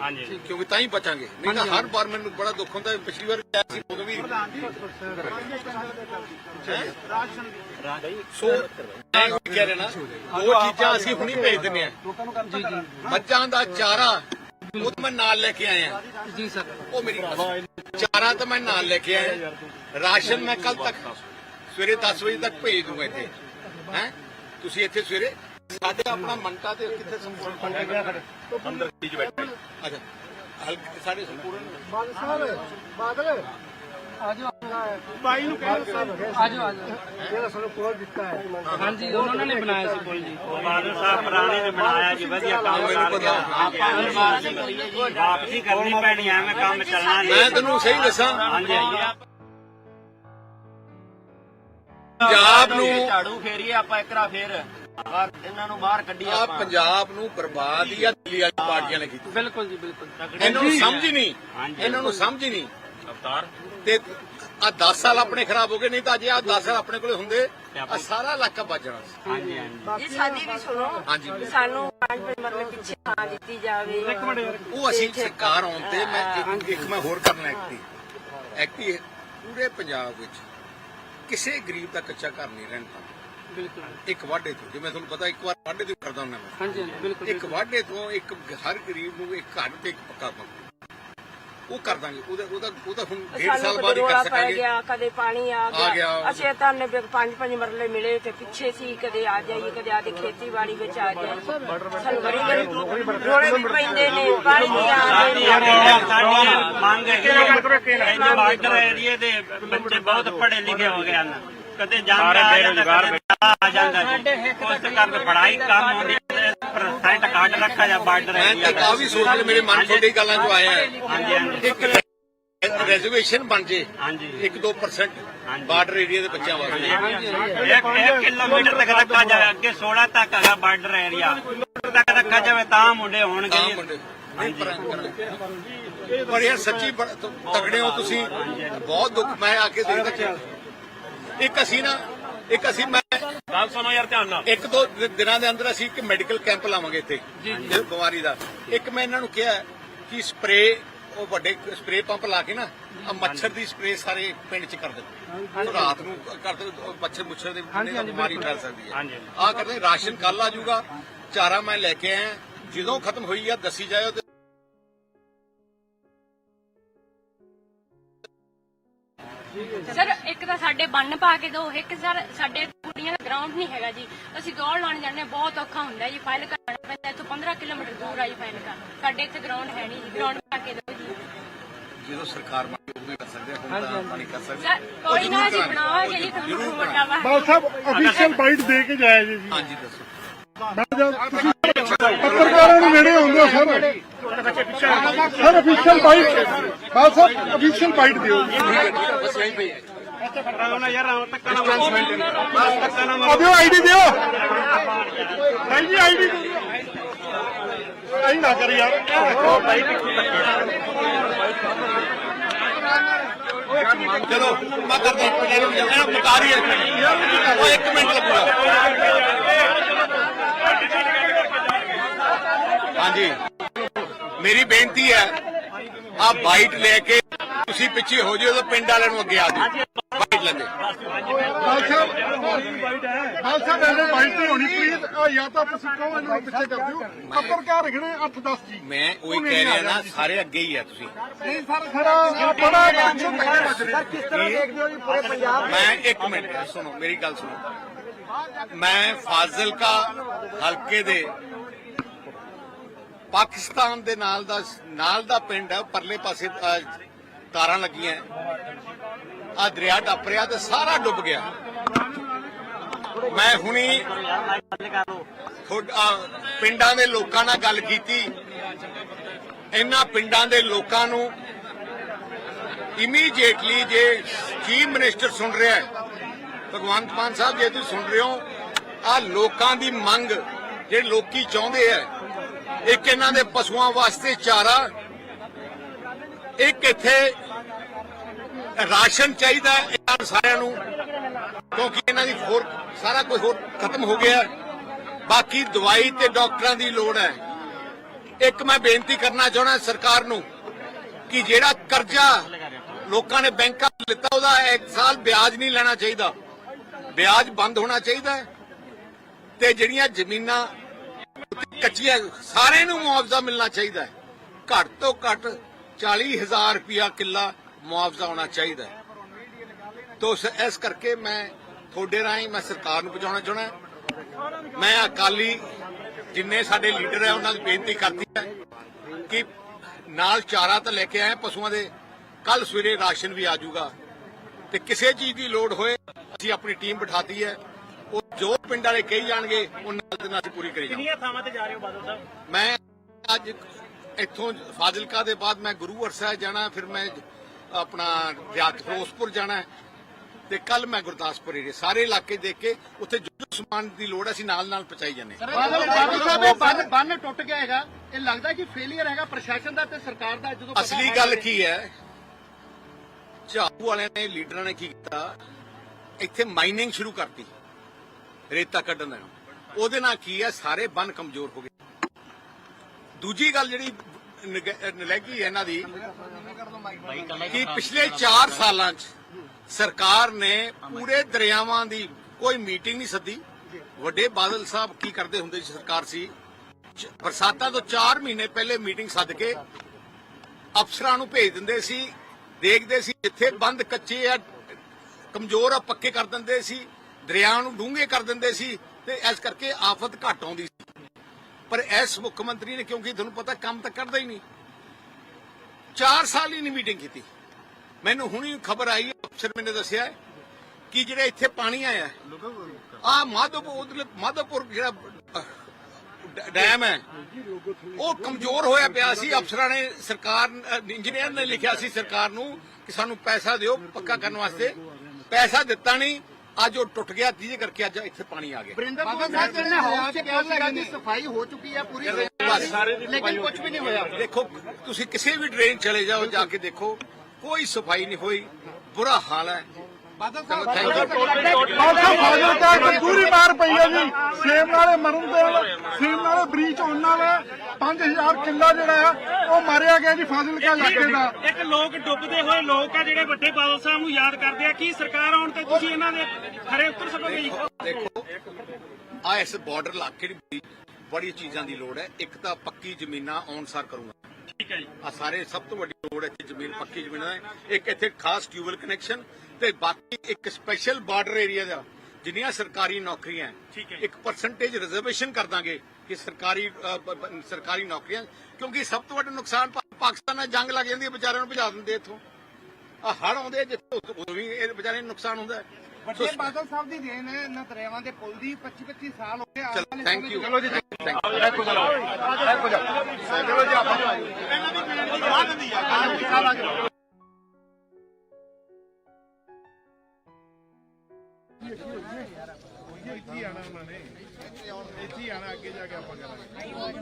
S3: ਹਾਂਜੀ
S2: ਕਿਉਂਕਿ ਤਾਂ ਹੀ ਬਚਾਂਗੇ। ਨਹੀਂ ਤਾਂ ਹਰ ਵਾਰ ਮੈਨੂੰ ਬੜਾ ਦੁੱਖ ਹੁੰਦਾ। ਪਿਛਲੀ ਵਾਰ ਕਿਹਾ ਸੀ ਉਦੋਂ ਵੀ ਸੋ ਮੈਂ ਉਹੀ ਕਹਿ ਰਿਹਾ ਨਾ ਉਹ ਚੀਜ਼ਾਂ ਅਸੀਂ ਹੁਣੀ ਭੇਜ ਦਿੰਦੇ ਆ
S4: ਜੀ ਜੀ।
S2: ਮੱਝਾਂ ਦਾ ਚਾਰਾ ਉਹ ਤਾਂ ਮੈਂ ਨਾਲ ਲੈ ਕੇ ਆਇਆ।
S4: ਜੀ ਸਰ।
S2: ਉਹ ਮੇਰੀ। ਚਾਰਾ ਤਾਂ ਮੈਂ ਨਾਲ ਲੈ ਕੇ ਆਇਆ। ਰਾਸ਼ਨ ਮੈਂ ਕੱਲ ਤੱਕ ਸਵੇਰੇ 10 ਵਜੇ ਤੱਕ ਭੇਜ ਦੂੰਗਾ ਇੱਥੇ। ਹੈ? ਤੁਸੀਂ ਇੱਥੇ ਸਵੇਰੇ ਸਾਡੇ ਆਪਣਾ ਮੰਟਾ ਤੇ ਕਿੱਥੇ ਸੰਪੂਰਨ ਅੰਦਰ ਕੀ ਬੈਠੇ। ਅੱਛਾ। ਹਲਕੇ ਸਾਡੇ ਸੰਪੂਰਨ
S4: ਆਜੋ
S8: ਬਾਈ ਨੂੰ ਕਹਿ ਸਰ
S4: ਆਜੋ ਆਜੋ।
S8: ਜਿਹੜਾ ਸਾਨੂੰ ਕੋਲ ਦਿੱਤਾ ਹੈ।
S4: ਹਾਂਜੀ ਉਹਨਾਂ ਨੇ ਬਣਾਇਆ ਸੀ ਪੁਲ ਜੀ।
S3: ਉਹ ਬਾਦਲ ਸਾਹਿਬ ਪੁਰਾਣੇ ਨੇ ਬਣਾਇਆ ਜੀ ਵਧੀਆ ਕੰਮ ਕਰ ਗਿਆ ਆਪਾਂ ਵਾਪਸੀ ਕਰਨੀ ਪੈਣੀ ਐਵੇਂ ਕੰਮ ਚੱਲਣਾ ਨਹੀਂ
S2: ਮੈਂ ਤੈਨੂੰ ਸਹੀ ਦੱਸਾਂ।
S3: ਹਾਂਜੀ
S2: ਪੰਜਾਬ ਨੂੰ
S5: ਝਾੜੂ ਫੇਰੀਏ ਆਪਾਂ ਇੱਕ ਰਾ ਫੇਰ ਇਹਨਾਂ ਨੂੰ ਬਾਹਰ ਕੱਢੀਏ
S2: ਆ
S5: ਆਪਾਂ।
S2: ਪੰਜਾਬ ਨੂੰ ਬਰਬਾਦ ਹੀ ਆ ਦਿੱਲੀ ਵਾਲੀ ਪਾਰਟੀਆਂ ਨੇ ਕੀਤੀ।
S4: ਬਿਲਕੁਲ ਜੀ ਬਿਲਕੁਲ।
S2: ਇਹਨਾਂ ਨੂੰ ਸਮਝ ਹੀ ਨਹੀਂ। ਇਹਨਾਂ ਨੂੰ ਸਮਝ ਹੀ ਨਹੀਂ।
S3: ਅਵਤਾਰ।
S2: ਤੇ ਆ 10 ਸਾਲ ਆਪਣੇ ਖਰਾਬ ਹੋ ਗਏ ਨਹੀਂ ਤਾਂ ਜੇ ਆ 10 ਸਾਲ ਆਪਣੇ ਕੋਲੇ ਹੁੰਦੇ ਆ ਸਾਰਾ ਇਲਾਕਾ ਬਚ ਜਾਣਾ ਸੀ।
S3: ਹਾਂਜੀ ਹਾਂਜੀ।
S6: ਜੀ ਸਾਡੀ ਵੀ ਸੁਣੋ
S2: ਹਾਂਜੀ
S6: ਸਾਨੂੰ ਪੰਜ ਪੰਜ ਮਰਲੇ ਪਿੱਛੇ ਥਾਂ ਦਿੱਤੀ ਜਾਵੇ।
S2: ਉਹ ਅਸੀਂ ਸਰਕਾਰ ਆਉਣ ਤੇ ਮੈਂ ਇੱਕ- ਇੱਕ ਮੈਂ ਹੋਰ ਕਰਨਾ ਐਕਟੀ ਐਕਟੀ ਪੂਰੇ ਪੰਜਾਬ ਵਿੱਚ ਕਿਸੇ ਗਰੀਬ ਦਾ ਕੱਚਾ ਘਰ ਨਹੀਂ ਰਹਿੰਦਾ
S4: ਬਿਲਕੁਲ।
S2: ਇੱਕ ਵਾਢੇ ਤੋਂ ਜਿਵੇਂ ਤੁਹਾਨੂੰ ਪਤਾ ਇੱਕ ਵਾਰ ਵਾਢੇ ਤੋਂ ਕਰਦਾ ਹੁੰਦਾ ਮੈਂ।
S4: ਹਾਂਜੀ ਹਾਂਜੀ ਬਿਲਕੁਲ
S2: ਇੱਕ ਵਾਢੇ ਤੋਂ ਇੱਕ ਹਰ ਗਰੀਬ ਨੂੰ ਇੱਕ ਘਰ ਤੇ ਇੱਕ ਪੱਕਾ ਮਕਾਨ ਉਹ ਕਰ ਦਾਂਗੇ। ਉਹਦਾ ਉਹਦਾ ਉਹਦਾ ਹੁਣ ਡੇਢ
S6: ਸਾਨੂੰ
S2: ਸਾਲ
S6: ਕਦੇ
S2: ਬਾਅਦ ਹੀ ਕਰ
S6: ਪੈ
S2: ਸਕਾਂਗੇ।
S6: ਗਿਆ ਕਦੇ ਪਾਣੀ ਆ
S2: ਆ ਗਿਆ।
S6: ਅਸੀਂ ਤਾਂ ਨੇ ਵੀ ਪੰਜ ਪੰਜ ਮਰਲੇ ਮਿਲੇ ਤੇ ਪਿੱਛੇ ਸੀ ਕਦੇ ਆ ਜਾਈਏ ਕਦੇ ਆਦੇ ਖੇਤੀਬਾੜੀ ਵਿੱਚ ਆ ਜਾਈਏ। ਸਾਨੂੰ ਬੜੀ ਬੜੀ ਰੋਲੇ ਵੀ ਪੈਂਦੇ ਨੇ ਪਾਣੀ ਆਉਂਦੇ।
S3: ਸਾਡੀ ਮੰਗ ਹੈ ਕਿ ਬਾਰਡਰ ਏਰੀਏ ਦੇ ਬੱਚੇ ਬਹੁਤ ਪੜ੍ਹੇ ਲਿਖੇ ਹੋ ਗਏ ਹਨ। ਕਦੇ ਜਾਂਦਾ ਆ ਜਾਂਦਾ ਕਦੇ ਆ ਜਾਂਦਾ ਜੀ। ਉਸ ਕਰਕੇ ਪੜ੍ਹਾਈ ਕੰਮ ਹੁੰਦੀ ਹੈ ਘੱਟ ਰੱਖਾ ਜਾ ਬਾਰਡਰ
S2: ਮੈਂ
S3: ਏਰੀਆ
S2: ਤਾਂ ਵੀ ਸੋਚ ਲਿਆ ਮੇਰੇ ਮਨ ਤੁਹਾਡੀ ਗੱਲਾਂ ਚੋਂ ਆਇਆ। ਹੈ ਇੱਕ ਰੈਜ਼ਰਵੇਸ਼ਨ ਬਣ ਜੇ
S3: ਹਾਂਜੀ।
S2: 1-2%
S3: ਹਾਂਜੀ।
S2: ਬਾਰਡਰ ਏਰੀਆ ਦੇ ਬੱਚਿਆਂ ਵਾਸਤੇ।
S3: ਇੱਕ ਇੱਕ ਕਿਲੋਮੀਟਰ ਤੱਕ ਰੱਖਾ ਜਾਵੇ ਅੱਗੇ 16 ਤੱਕ ਹੈਗਾ ਬਾਰਡਰ ਏਰੀਆ ਤੱਕ ਰੱਖਾ ਜਾਵੇ ਤਾਂ ਮੁੰਡੇ ਹੋਣਗੇ।
S2: ਪਰ ਯਾਰ ਸੱਚੀ ਤਗੜੇ ਹੋ ਤੁਸੀਂ। ਬਹੁਤ ਦੁੱਖ ਮੈਂ ਆ ਕੇ ਦੇਖਦਾ। ਇੱਕ ਅਸੀਂ ਨਾ ਇੱਕ ਅਸੀਂ ਮੈਂ
S9: ਗੱਲ ਸੁਣੋ ਯਾਰ ਧਿਆਨ ਨਾਲ।
S2: ਇੱਕ ਦੋ ਦਿਨਾਂ ਦੇ ਅੰਦਰ ਅਸੀਂ ਇੱਕ ਮੈਡੀਕਲ ਕੈਂਪ ਲਾਵਾਂਗੇ ਇੱਥੇ ਇਸ ਬਿਮਾਰੀ ਦਾ। ਇੱਕ ਮੈਂ ਇਹਨਾਂ ਨੂੰ ਕਿਹਾ ਕਿ ਸਪਰੇ ਉਹ ਵੱਡੇ ਸਪਰੇ ਪੰਪ ਲਾ ਕੇ ਨਾ ਆ ਮੱਛਰ ਦੀ ਸਪਰੇ ਸਾਰੇ ਪਿੰਡ 'ਚ ਕਰ ਦਿੰਦੇ ਰਾਤ ਨੂੰ ਕਰ ਦੇ ਮੱਛਰ ਮੁੱਛਰ ਦੇ ਬਿਮਾਰੀ ਫੈਲ ਸਕਦੀ ਹੈ। ਆ ਕਰਦੇ ਰਾਸ਼ਨ ਕੱਲ ਆ ਜਾਊਗਾ। ਚਾਰਾ ਮੈਂ ਲੈ ਕੇ ਆਇਆ। ਜਦੋਂ ਖਤਮ ਹੋਈ ਆ ਦੱਸੀ ਜਾਇਓ
S7: ਸਰ ਇੱਕ ਤਾਂ ਸਾਡੇ ਬੰਨ ਪਾ ਕੇ ਦਿਓ ਇੱਕ ਸਰ ਸਾਡੇ ਕੁੜੀਆਂ ਦਾ ਗਰਾਊਂਡ ਨਹੀਂ ਹੈਗਾ ਜੀ। ਅਸੀਂ ਦੌੜ ਲਾਣ ਜਾਂਦੇ ਬਹੁਤ ਔਖਾ ਹੁੰਦਾ ਜੀ ਫਾਈਲ ਕਰਨਾ ਪੈਂਦਾ ਇੱਥੋਂ 15 ਕਿਲੋਮੀਟਰ ਦੂਰ ਆ ਜੀ ਫਾਈਲ ਕਰ ਸਾਡੇ ਇੱਥੇ ਗਰਾਊਂਡ ਹੈ ਨਹੀਂ ਜੀ ਗਰਾਊਂਡ ਪਾ ਕੇ ਦਿਓ ਜੀ।
S2: ਜਦੋਂ ਸਰਕਾਰ ਹੀ ਕਰ ਸਕਦੇ ਹੁਣ ਤਾਂ ਨਹੀਂ ਕਰ ਸਕਦੇ।
S7: ਕੋਈ ਨਾ ਅਸੀਂ ਬਣਾਵਾਂਗੇ ਜੀ ਤੁਹਾਨੂੰ ਵੱਡਾ ਵਾ।
S8: ਬਾਲ ਸਾਹਿਬ ਅਫੀਸ਼ੀਅਲ ਬਾਈਟ ਦੇ ਕੇ ਜਾਇਆ ਜੀ ਜੀ
S2: ਹਾਂਜੀ ਦੱਸੋ।
S8: ਮੈਂ ਜਦ ਤੁਸੀਂ ਪੱਤਰਕਾਰਾਂ ਨੂੰ ਨੇੜੇ ਆਉਂਦੇ sir. Sir official bite Bal ਸਾਹਿਬ ਅਫੀਸ਼ੀਅਲ ਬਾਈਟ ਦਿਓ
S2: ਬਸ ਯਹੀਂ ਪਈ ਹੈ
S8: ਆ ਦਿਓ ਆਈਡੀ ਦਿਓ ਭਾਈ ਜੀ ਆਈਡੀ ਆਈ ਨਾ ਕਰ ਯਾਰ
S2: ਚਲੋ ਮੈਂ ਕਰਦਾ ਇੱਕ ਮਿੰਟ ਇਹਨੂੰ ਇਹਨੂੰ ਬਤਾ ਰਹੀ ਹੈ ਉਹ ਇੱਕ ਮਿੰਟ ਆ ਬਾਈਟ ਲੈ ਕੇ ਤੁਸੀਂ ਪਿੱਛੇ ਹੋ ਜਿਓ ਤਾਂ ਪਿੰਡ ਵਾਲਿਆਂ ਨੂੰ ਅੱਗੇ ਆ ਜਾਓ। ਬਾਈਟ ਲੈ ਕੇ।
S8: ਬਾਲ ਸਾਹਿਬ ਬਾਲ ਸਾਹਿਬ ਇਹਨੇ ਬਾਈਟ ਨਹੀਂ ਹੋਣੀ ਪਲੀਜ਼ ਆ ਜਾਂ ਤਾਂ ਤੁਸੀਂ ਕਹੋ ਇਹਨੂੰ ਪਿੱਛੇ ਕਰ ਦਿਓ। ਪੱਤਰਕਾਰ ਰਖਣੇ? 8 10 ਜੀ।
S2: ਮੈਂ ਉਹੀ ਕਹਿ ਰਿਹਾ ਨਾ ਸਾਰੇ ਅੱਗੇ ਹੀ ਆ ਤੁਸੀਂ।
S8: ਨਹੀਂ ਸਰ ਸਰ ਬੜਾ ਟੈਨਸ਼ਨ ਤੱਕ ਬਚ ਰਿਹਾ ਕਿਸ ਤਰ੍ਹਾਂ ਦੇਖਦੇ ਹੋ ਜੀ ਪੂਰੇ ਪੰਜਾਬ
S2: ਮੈਂ ਇੱਕ ਮਿੰਟ ਸੁਣੋ ਮੇਰੀ ਗੱਲ ਸੁਣੋ। ਮੈਂ ਫਾਜ਼ਿਲਕਾ ਹਲਕੇ ਦੇ ਪਾਕਿਸਤਾਨ ਦੇ ਨਾਲ ਦਾ ਨਾਲ ਦਾ ਪਿੰਡ ਹੈ, ਪਰਲੇ ਪਾਸੇ ਤਾਰਾਂ ਲੱਗੀਆਂ ਆ ਦਰਿਆ ਟੱਪ ਰਿਹਾ ਤੇ ਸਾਰਾ ਡੁੱਬ ਗਿਆ। ਮੈਂ ਹੁਣੀ ਪਿੰਡਾਂ ਦੇ ਲੋਕਾਂ ਨਾਲ ਗੱਲ ਕੀਤੀ। ਇਹਨਾਂ ਪਿੰਡਾਂ ਦੇ ਲੋਕਾਂ ਨੂੰ ਇਮੀਡੀਏਟਲੀ ਜੇ ਚੀਫ ਮਿਨਿਸਟਰ ਸੁਣ ਰਿਹਾ ਹੈ, ਭਗਵੰਤ ਮਾਨ ਸਾਹਿਬ, ਜੇ ਤੁਸੀਂ ਸੁਣ ਰਹੇ ਹੋ, ਆ ਲੋਕਾਂ ਦੀ ਮੰਗ, ਜਿਹੜੇ ਲੋਕੀ ਚਾਹੁੰਦੇ ਆ ਇੱਕ ਇਹਨਾਂ ਦੇ ਪਸ਼ੂਆਂ ਵਾਸਤੇ ਚਾਰਾ, ਇੱਕ ਇੱਥੇ ਰਾਸ਼ਨ ਚਾਹੀਦਾ ਇਹਨਾਂ ਸਾਰਿਆਂ ਨੂੰ, ਕਿਉਂਕਿ ਇਹਨਾਂ ਦੀ ਹੋਰ ਸਾਰਾ ਕੁਝ ਹੋਰ ਖਤਮ ਹੋ ਗਿਆ ਬਾਕੀ ਦਵਾਈ ਤੇ ਡਾਕਟਰਾਂ ਦੀ ਲੋੜ ਹੈ। ਇੱਕ ਮੈਂ ਬੇਨਤੀ ਕਰਨਾ ਚਾਹੁੰਦਾ ਸਰਕਾਰ ਨੂੰ ਕਿ ਜਿਹੜਾ ਕਰਜ਼ਾ ਲੋਕਾਂ ਨੇ ਬੈਂਕਾਂ ਤੋਂ ਲਿੱਤਾ ਉਹਦਾ ਇੱਕ ਸਾਲ ਵਿਆਜ ਨਹੀਂ ਲੈਣਾ ਚਾਹੀਦਾ। ਵਿਆਜ ਬੰਦ ਹੋਣਾ ਚਾਹੀਦਾ ਤੇ ਜਿਹੜੀਆਂ ਜ਼ਮੀਨਾਂ ਕੱਚੀਆਂ ਸਾਰਿਆਂ ਨੂੰ ਮੁਆਵਜ਼ਾ ਮਿਲਣਾ ਚਾਹੀਦਾ ਹੈ। ਘੱਟ ਤੋਂ ਘੱਟ 40000 ਰੁਪਇਆ ਕਿੱਲਾ ਮੁਆਵਜ਼ਾ ਹੋਣਾ ਚਾਹੀਦਾ ਹੈ। ਤੋ ਇਸ ਕਰਕੇ ਮੈਂ ਤੁਹਾਡੇ ਰਾਹੀਂ ਮੈਂ ਸਰਕਾਰ ਨੂੰ ਪਹੁੰਚਾਉਣਾ ਚਾਹੁੰਦਾ ਮੈਂ ਅਕਾਲੀ ਜਿੰਨੇ ਸਾਡੇ ਲੀਡਰ ਹੈ, ਉਹਨਾਂ ਨੂੰ ਬੇਨਤੀ ਕਰਦੀ ਹੈ ਕਿ ਨਾਲ ਚਾਰਾ ਤਾਂ ਲੈ ਕੇ ਆਏ ਪਸ਼ੂਆਂ ਦੇ। ਕੱਲ ਸਵੇਰੇ ਰਾਸ਼ਨ ਵੀ ਆ ਜਾਊਗਾ। ਤੇ ਕਿਸੇ ਚੀਜ਼ ਦੀ ਲੋੜ ਹੋਏ, ਅਸੀਂ ਆਪਣੀ ਟੀਮ ਬਿਠਾਤੀ ਹੈ। ਜੋ ਪਿੰਡ ਵਾਲੇ ਕਹੀ ਜਾਣਗੇ ਉਹਨਾਂ ਦੇ ਨਾਲ ਅਸੀਂ ਪੂਰੀ ਕਰੀ ਜਾਵਾਂਗੇ।
S9: ਕਿੰਨੀਆਂ ਥਾਵਾਂ ਤੇ ਜਾ ਰਹੇ ਹੋ ਬਾਦਲ ਸਾਹਿਬ?
S2: ਮੈਂ ਅੱਜ ਇੱਥੋਂ ਫਾਜ਼ਿਲਕਾ ਦੇ ਬਾਅਦ ਮੈਂ ਗੁਰੂ ਸਾਹਿਬ ਜਾਣਾ ਫਿਰ ਮੈਂ ਆਪਣਾ ਰਿਆਤ ਫਿਰੋਜ਼ਪੁਰ ਜਾਣਾ ਹੈ, ਤੇ ਕੱਲ ਮੈਂ ਗੁਰਦਾਸਪੁਰ ਏਰੀਏ ਸਾਰੇ ਇਲਾਕੇ ਦੇਖ ਕੇ ਉੱਥੇ ਜੋ ਜੋ ਸਮਾਨ ਦੀ ਲੋੜ ਹੈ ਅਸੀਂ ਨਾਲ ਨਾਲ ਪਹੁੰਚਾਈ ਜਾਂਦੇ ਹਾਂ।
S1: ਬਾਦਲ ਬਾਦਲ ਸਾਹਿਬ ਇਹ ਬੰਨ ਬੰਨ ਟੁੱਟ ਗਿਆ ਹੈਗਾ। ਇਹ ਲੱਗਦਾ ਕਿ ਫੇਲਿਅਰ ਹੈਗਾ ਪ੍ਰਸ਼ਾਸਨ ਦਾ ਤੇ ਸਰਕਾਰ ਦਾ ਜਦੋਂ ਪਤਾ
S2: ਅਸਲੀ ਗੱਲ ਕੀ ਹੈ ਝਾੜੂ ਵਾਲਿਆਂ ਨੇ ਲੀਡਰਾਂ ਨੇ ਕੀ ਕੀਤਾ? ਇੱਥੇ ਮਾਈਨਿੰਗ ਸ਼ੁਰੂ ਕਰਤੀ। ਰੇਤਾ ਕੱਢਣ ਦਾ ਉਹਦੇ ਨਾਲ ਕੀ ਹੈ, ਸਾਰੇ ਬੰਨ ਕਮਜ਼ੋਰ ਹੋ ਗਏ। ਦੂਜੀ ਗੱਲ ਜਿਹੜੀ ਨਲੈਗੀ ਹੈ ਇਹਨਾਂ ਦੀ, ਕਿ ਪਿਛਲੇ 4 ਸਾਲਾਂ 'ਚ ਸਰਕਾਰ ਨੇ ਪੂਰੇ ਦਰਿਆਵਾਂ ਦੀ ਕੋਈ ਮੀਟਿੰਗ ਨਹੀਂ ਸੱਦੀ। ਵੱਡੇ ਬਾਦਲ ਸਾਹਿਬ ਕੀ ਕਰਦੇ ਹੁੰਦੇ ਸੀ ਸਰਕਾਰ ਸੀ? ਬਰਸਾਤਾਂ ਤੋਂ 4 ਮਹੀਨੇ ਪਹਿਲੇ ਮੀਟਿੰਗ ਸੱਦ ਕੇ ਅਫਸਰਾਂ ਨੂੰ ਭੇਜ ਦਿੰਦੇ ਸੀ, ਦੇਖਦੇ ਸੀ ਜਿੱਥੇ ਬੰਦ ਕੱਚੇ ਆ, ਕਮਜ਼ੋਰ ਆ, ਪੱਕੇ ਕਰ ਦਿੰਦੇ ਸੀ। ਦਰਿਆ ਨੂੰ ਡੂੰਘੇ ਕਰ ਦਿੰਦੇ ਸੀ ਤੇ ਇਸ ਕਰਕੇ ਆਫਤ ਘਟ ਆਉਂਦੀ ਸੀ। ਪਰ ਇਸ ਮੁੱਖ ਮੰਤਰੀ ਨੇ ਕਿਉਂਕਿ ਤੁਹਾਨੂੰ ਪਤਾ ਕੰਮ ਤਾਂ ਕਰਦਾ ਹੀ ਨਹੀਂ। 4 ਸਾਲ ਹੀ ਨਹੀਂ ਮੀਟਿੰਗ ਕੀਤੀ। ਮੈਨੂੰ ਹੁਣੀ ਖਬਰ ਆਈ, ਅਫਸਰ ਮੈਨੇ ਦੱਸਿਆ ਕਿ ਜਿਹੜਾ ਇੱਥੇ ਪਾਣੀ ਆਇਆ, ਆ ਮਾਧੋਪੁਰ ਮਾਧੋਪੁਰ ਜਿਹੜਾ ਡੈਮ ਹੈ, ਉਹ ਕਮਜ਼ੋਰ ਹੋਇਆ ਪਿਆ ਸੀ। ਅਫਸਰਾਂ ਨੇ ਸਰਕਾਰ, ਇੰਜੀਨੀਅਰ ਨੇ ਲਿਖਿਆ ਸੀ ਸਰਕਾਰ ਨੂੰ ਕਿ ਸਾਨੂੰ ਪੈਸਾ ਦਿਓ ਪੱਕਾ ਕਰਨ ਵਾਸਤੇ। ਪੈਸਾ ਦਿੱਤਾ ਨਹੀਂ। ਅੱਜ ਉਹ ਟੁੱਟ ਗਿਆ ਜਿਹਦੇ ਕਰਕੇ ਅੱਜ ਇੱਥੇ ਪਾਣੀ ਆ ਗਿਆ।
S1: ਬ੍ਰਿੰਦਰ ਸਾਹਿਬ ਨੇ ਹਾਊਸ ਚ ਕਿਹਾ ਸੀਗਾ ਕਿ ਸਫ਼ਾਈ ਹੋ ਚੁੱਕੀ ਹੈ ਪੂਰੀ ਲੇਕਿਨ ਕੁਝ ਵੀ ਨਹੀਂ ਹੋਇਆ।
S2: ਦੇਖੋ ਤੁਸੀਂ ਕਿਸੇ ਵੀ ਡਰੇਨ ਚਲੇ ਜਾਓ ਜਾ ਕੇ ਦੇਖੋ ਕੋਈ ਸਫ਼ਾਈ ਨਹੀਂ ਹੋਈ ਬੁਰਾ ਹਾਲ ਹੈ।
S8: ਬਾਲਸਾ ਫਾਜ਼ਿਲਕਾ ਇੱਕ ਦੂਰੀ ਮਾਰ ਪਈ ਹੈ ਜੀ ਸੇਮ ਨਾਲੇ ਮਰਨ ਦੇ ਸੇਮ ਨਾਲੇ ਬ੍ਰੀਚ ਹੋਣ ਨਾਲ 5000 ਕਿੱਲਾ ਜਿਹੜਾ ਹੈ ਉਹ ਮਾਰਿਆ ਗਿਆ ਜੀ ਫਾਜ਼ਿਲਕਾ ਇਲਾਕੇ ਦਾ।
S9: ਇੱਕ ਲੋਕ ਡੁੱਬਦੇ ਹੋਏ ਲੋਕ ਆ ਜਿਹੜੇ ਵੱਡੇ ਬਾਦਲ ਸਾਹਿਬ ਨੂੰ ਯਾਦ ਕਰਦੇ ਆ। ਕੀ ਸਰਕਾਰ ਆਉਣ ਤੇ ਤੁਸੀਂ ਇਹਨਾਂ ਦੇ ਖਰੇ ਉਤਰ ਸਕੋਗੇ ਜੀ?
S2: ਦੇਖੋ ਆ ਇਸ ਬਾਰਡਰ ਇਲਾਕੇ ਦੀ ਬੜੀ ਚੀਜ਼ਾਂ ਦੀ ਲੋੜ ਹੈ। ਇੱਕ ਤਾਂ ਪੱਕੀ ਜ਼ਮੀਨਾਂ ਆਉਣਸਾਰ ਕਰੂੰਗਾ।
S9: ਠੀਕ ਹੈ ਜੀ।
S2: ਆ ਸਾਰੇ ਸਭ ਤੋਂ ਵੱਡੀ ਲੋੜ ਹੈ ਇੱਥੇ ਜ਼ਮੀਨ ਪੱਕੀ ਜ਼ਮੀਨਾਂ ਹੈ। ਇੱਕ ਇੱਥੇ ਖਾਸ ਟਿਊਬਲ ਕਨੈਕਸ਼ਨ ਤੇ ਬਾਕੀ ਇੱਕ ਸਪੈਸ਼ਲ ਬਾਰਡਰ ਏਰੀਆ ਦਾ ਜਿੰਨੀਆਂ ਸਰਕਾਰੀ ਨੌਕਰੀਆਂ
S9: ਠੀਕ ਹੈ।
S2: ਇੱਕ ਪਰਸੈਂਟੇਜ ਰਿਜ਼ਰਵੇਸ਼ਨ ਕਰ ਦਾਂਗੇ ਕਿ ਸਰਕਾਰੀ ਸਰਕਾਰੀ ਨੌਕਰੀਆਂ ਕਿਉਂਕਿ ਸਭ ਤੋਂ ਵੱਡਾ ਨੁਕਸਾਨ ਪਾਕਿਸਤਾਨ ਨਾਲ ਜੰਗ ਲੱਗ ਜਾਂਦੀ ਹੈ ਵਿਚਾਰਿਆਂ ਨੂੰ ਭਜਾ ਦਿੰਦੇ ਇੱਥੋਂ। ਆ ਹੜ ਆਉਂਦੇ ਜਿੱਥੇ ਉਦੋਂ- ਵੀ ਇਹ ਵਿਚਾਰਿਆਂ ਨੂੰ ਨੁਕਸਾਨ ਹੁੰਦਾ ਹੈ।
S1: ਵੱਡੇ ਬਾਦਲ ਸਾਹਿਬ ਦੀ ਦੇਣ ਹੈ ਇਹਨਾਂ ਦਰਿਆਵਾਂ ਦੇ ਪੁਲ ਦੀ 25 25 ਸਾਲ ਹੋ ਗਏ ਆਉਣ ਵਾਲੇ
S2: ਥੈਂਕ ਯੂ ਚਲੋ ਜੀ ਥੈਂਕ ਯੂ
S8: ਇੱਥੇ ਹੀ ਆਣਾ ਉਹਨਾਂ ਨੇ। ਇੱਥੇ ਆਣਾ ਅੱਗੇ ਜਾ ਕੇ ਆਪਾਂ ਕਰਾਂਗੇ।